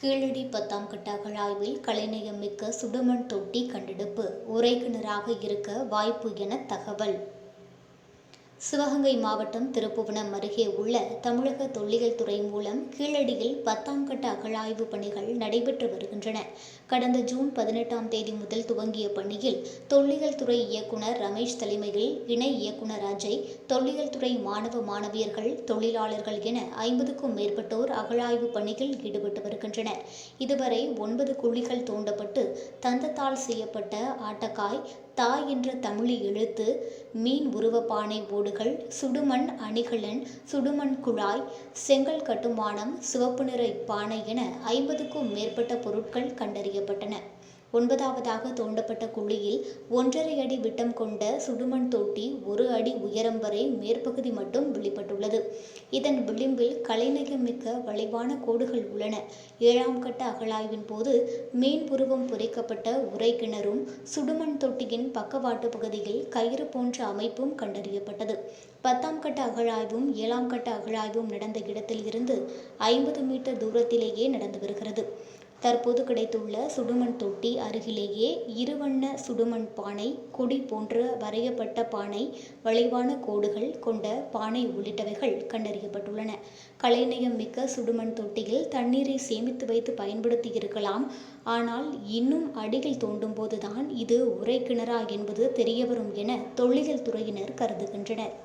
கீழடி பத்தாம் கட்ட அகழாய்வில் கலைநயம் மிக்க சுடுமண் தொட்டி கண்டெடுப்பு உரை கிணறாக இருக்க வாய்ப்பு என தகவல். சிவகங்கை மாவட்டம் திருப்புவனம் அருகே உள்ள தமிழக தொல்லியல் துறை மூலம் கீழடியில் பத்தாம் கட்ட அகழாய்வு பணிகள் நடைபெற்று வருகின்றன. கடந்த ஜூன் பதினெட்டாம் தேதி முதல் துவங்கிய பணியில் தொல்லியல் துறை இயக்குனர் ரமேஷ் தலைமையில் இணை இயக்குனர் அஜய் தொல்லியல் துறை மாணவ மாணவியர்கள் தொழிலாளர்கள் என ஐம்பதுக்கும் மேற்பட்டோர் அகழாய்வு பணியில் ஈடுபட்டு வருகின்றனர். இதுவரை ஒன்பது குழிகள் தோண்டப்பட்டு தந்தத்தால் செய்யப்பட்ட ஆட்டக்காய் தாய் என்ற தமிழி எழுத்து மீன் உருவப்பானை ஓடுகள் சுடுமண் அணிகலன் சுடுமண் குழாய் செங்கல் கட்டுமானம் சிவப்பு நிற பானை என ஐம்பதுக்கும் மேற்பட்ட பொருட்கள் கண்டறியப்பட்டன. ஒன்பதாவதாக தோண்டப்பட்ட குழியில் ஒன்றரை அடி விட்டம் கொண்ட சுடுமண் தொட்டி ஒரு அடி உயரம் வரை மேற்பகுதி மட்டும் வெளிப்பட்டுள்ளது இதன் விளிம்பில் கலைநயமிக்க வளைவான கோடுகள் உள்ளன. ஏழாம் கட்ட அகழாய்வின் போது மீன் புருவம் பொறிக்கப்பட்ட உரை கிணறும் சுடுமண் தொட்டியின் பக்கவாட்டு பகுதியில் கயிறு போன்ற அமைப்பும் கண்டறியப்பட்டது. பத்தாம் கட்ட அகழாய்வும் ஏழாம் கட்ட அகழாய்வும் நடந்த இடத்தில் இருந்து ஐம்பது மீட்டர் தூரத்திலேயே நடந்து வருகிறது. தற்போது கிடைத்துள்ள சுடுமண் தொட்டி அருகிலேயே இருவண்ண சுடுமண் பானை கொடி போன்ற வரையப்பட்ட பானை வளைவான கோடுகள் கொண்ட பானை உள்ளிட்டவைகள் கண்டறியப்பட்டுள்ளன. கலைநயம் மிக்க சுடுமண் தொட்டியில் தண்ணீரை சேமித்து வைத்து பயன்படுத்தி இருக்கலாம். ஆனால் இன்னும் அடியில் தோண்டும் போதுதான் இது உரை கிணறா என்பது தெரியவரும் என தொல்லியல் துறையினர் கருதுகின்றனர்.